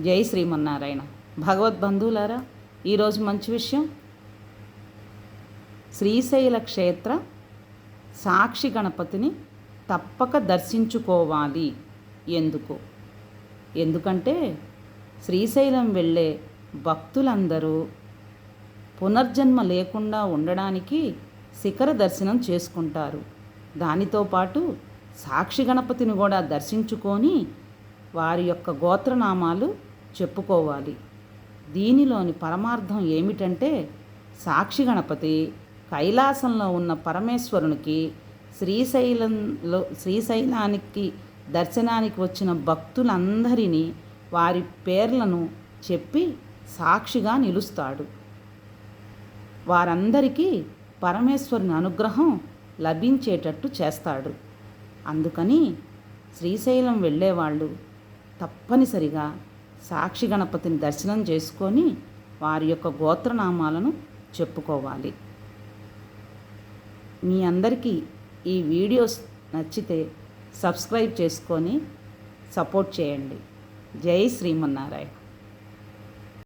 జై శ్రీమన్నారాయణ. భగవద్బంధువులారా ఈరోజు మంచి విషయం. శ్రీశైల క్షేత్ర సాక్షి గణపతిని తప్పక దర్శించుకోవాలి. ఎందుకు? ఎందుకంటే శ్రీశైలం వెళ్ళే భక్తులందరూ పునర్జన్మ లేకుండా ఉండడానికి శిఖర దర్శనం చేసుకుంటారు. దానితో పాటు సాక్షి గణపతిని కూడా దర్శించుకొని వారి యొక్క గోత్రనామాలు చెప్పుకోవాలి. దీనిలోని పరమార్థం ఏమిటంటే సాక్షి గణపతి కైలాసంలో ఉన్న పరమేశ్వరునికి శ్రీశైలంలో శ్రీశైలానికి దర్శనానికి వచ్చిన భక్తులందరినీ వారి పేర్లను చెప్పి సాక్షిగా నిలుస్తాడు. వారందరికీ పరమేశ్వరుని అనుగ్రహం లభించేటట్టు చేస్తాడు. అందుకని శ్రీశైలం వెళ్ళేవాళ్ళు తప్పనిసరిగా సాక్షి గణపతిని దర్శనం చేసుకొని వారి యొక్క గోత్రనామాలను చెప్పుకోవాలి. మీ అందరికీ ఈ వీడియోస్ నచ్చితే సబ్స్క్రైబ్ చేసుకొని సపోర్ట్ చేయండి. జై శ్రీమన్నారాయణ.